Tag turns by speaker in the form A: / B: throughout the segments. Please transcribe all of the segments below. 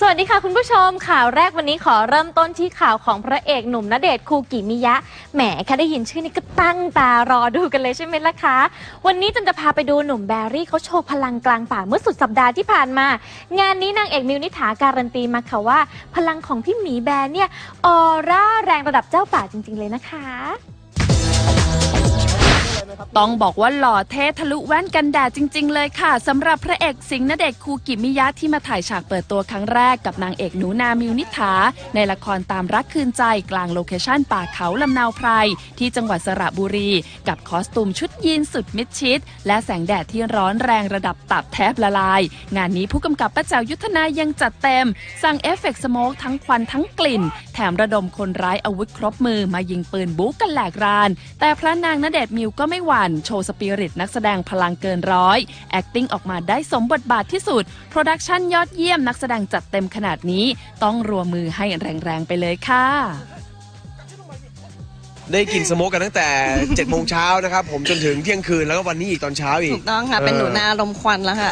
A: สวัสดีค่ะคุณผู้ชมข่าวแรกวันนี้ขอเริ่มต้นที่ข่าวของพระเอกหนุ่มณเดชน์คูกิมิยะแหมแค่ได้ยินชื่อนี้ก็ตั้งตารอดูกันเลยใช่ไหมล่ะคะวันนี้จันจะพาไปดูหนุ่มแบรี่เขาโชว์พลังกลางป่าเมื่อสุดสัปดาห์ที่ผ่านมา งานนี้นางเอกมิวนิษฐาการันตีมาค่ะว่า พลังของพี่หมีแบร์เนี่ยออร่าแรงระดับเจ้าป่าจริง ๆ เลยนะคะ
B: ต้องบอกว่าหล่อเท่ทะลุแว่นกันแดดจริง ๆ เลยค่ะสำหรับพระเอกสิงห์ณเดชน์คูกิมิยะที่มาถ่ายฉากเปิดตัวครั้งแรกกับนางเอกหนูนามิวนิษฐาในละครตามรักคืนใจกลางโลเคชั่นป่าเขาลำนาวไพร ที่จังหวัดสระบุรี กับคอสตูมชุดยีนสุดมิดชิด และแสงแดดที่ร้อนแรงระดับตับแทบละลาย งานนี้ผู้กำกับป้าแจ๋วยุทธนายังจัดเต็ม สั่งเอฟเฟกต์สโมกทั้งควันทั้งกลิ่น แถมระดมคนร้ายอาวุธครบมือมายิงปืนบู๊กันแหลกราน แต่พระนางณเดชน์มิวก็ไม่หวั่นโชว์สปิริตนักแสดงพลังเกินร้อย acting ออกมาได้สมบทบาทที่สุด โปรดักชันยอดเยี่ยมนักแสดงจัดเต็มขนาดนี้ ต้องรัวมือให้แรงๆไปเลยค่ะ
C: ได้กินสโมกกันตั้งแต่7โมงเช้านะครับ ผมจนถึงเที่ยงคืนแล้วก็วันนี้อีกตอนเช้าอี
D: ถู
C: ก
D: กต้องค่ะ เป็นหนูนาลมควันแล้วค่ะ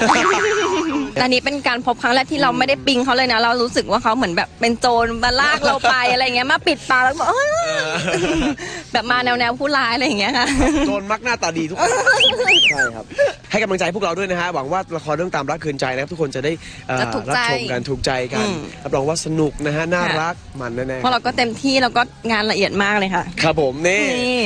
D: อันนี้เป็นการพบครั้งแรกที่เราไม่ได้ปิงเขาเลยนะ เรารู้สึกว่าเขาเหมือนแบบเป็นโจรมาลากเราไปอะไรเงี้ยมาปิดปากแล้วก็บอกเอ้ยแบบมาแนวแนวผู้ร้ายอะไรอย่างเงี้ยค่ะ
C: โจรมักหน้าตาดีทุกคนใช่ครับ ให้กำลังใจพวกเราด้วยนะฮะ หวังว่าละครเรื่องตามรักคืนใจนะครับ ทุกคนจะได้เอ่อ
D: จะถูก
C: รั
D: ใจ
C: ชมกันถูกใจกัน
D: อืม
C: รับรองว่าสนุกนะฮะ น่า
D: ค่ะ
C: รักมันแน่
D: เพราะเราก็เต็มที่แล้วก็งานละเอียดมากเลยค่ะ
C: ๆครับผมนี่
D: นี่